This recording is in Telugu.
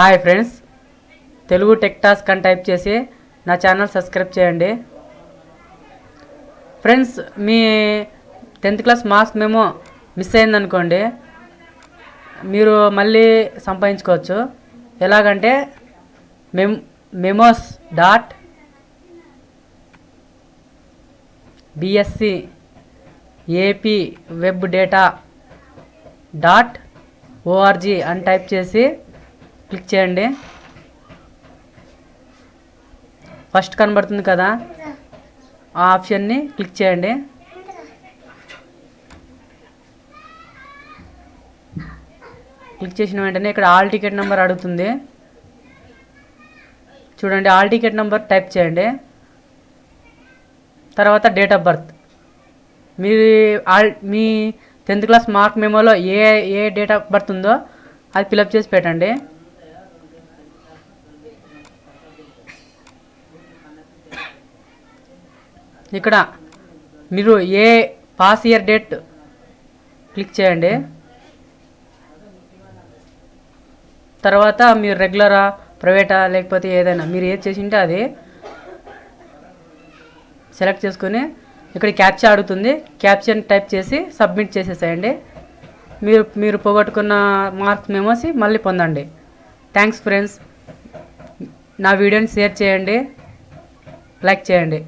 Hi friends. Telugu tech task అని టైప్ చేసి నా ఛానల్ సబ్స్క్రైబ్ చేయండి. ఫ్రెండ్స్ మీ టెన్త్ క్లాస్ మార్క్స్ మేము మిస్ అయిందనుకోండి మీరు మళ్ళీ సంపాదించుకోవచ్చు. ఎలాగంటే మెమ్ memos dot BSC AP web data dot ORG అని టైప్ చేసి క్లిక్ చేయండి. ఫస్ట్ కనబడుతుంది కదా? ఆ ఆప్షన్ని క్లిక్ చేయండి. క్లిక్ చేసిన వెంటనే ఇక్కడ ఆల్ టికెట్ నెంబర్ అడుగుతుంది. చూడండి ఆల్ టికెట్ నెంబర్ టైప్ చేయండి. తర్వాత డేట్ ఆఫ్ బర్త్. మీ ఆల్ మీ టెన్త్ క్లాస్ మార్క్ మెమోలో ఏ ఏ డేట్ ఆఫ్ బర్త్ ఉందో అది ఫిలప్ చేసి పెట్టండి. ఇక్కడ మీరు ఏ పాస్ ఇయర్ డేట్ క్లిక్ చేయండి. తర్వాత మీరు రెగ్యులరా ప్రైవేటా లేకపోతే ఏదైనా మీరు ఏది చేసింటే అది సెలెక్ట్ చేసుకుని ఇక్కడ క్యాప్చా అడుగుతుంది. క్యాప్చర్ టైప్ చేసి సబ్మిట్ చేసేసేయండి. మీరు మీరు పోగొట్టుకున్న మార్క్స్ మెమోసి మళ్ళీ పొందండి. థ్యాంక్స్ ఫ్రెండ్స్ నా వీడియోని షేర్ చేయండి. లైక్ చేయండి.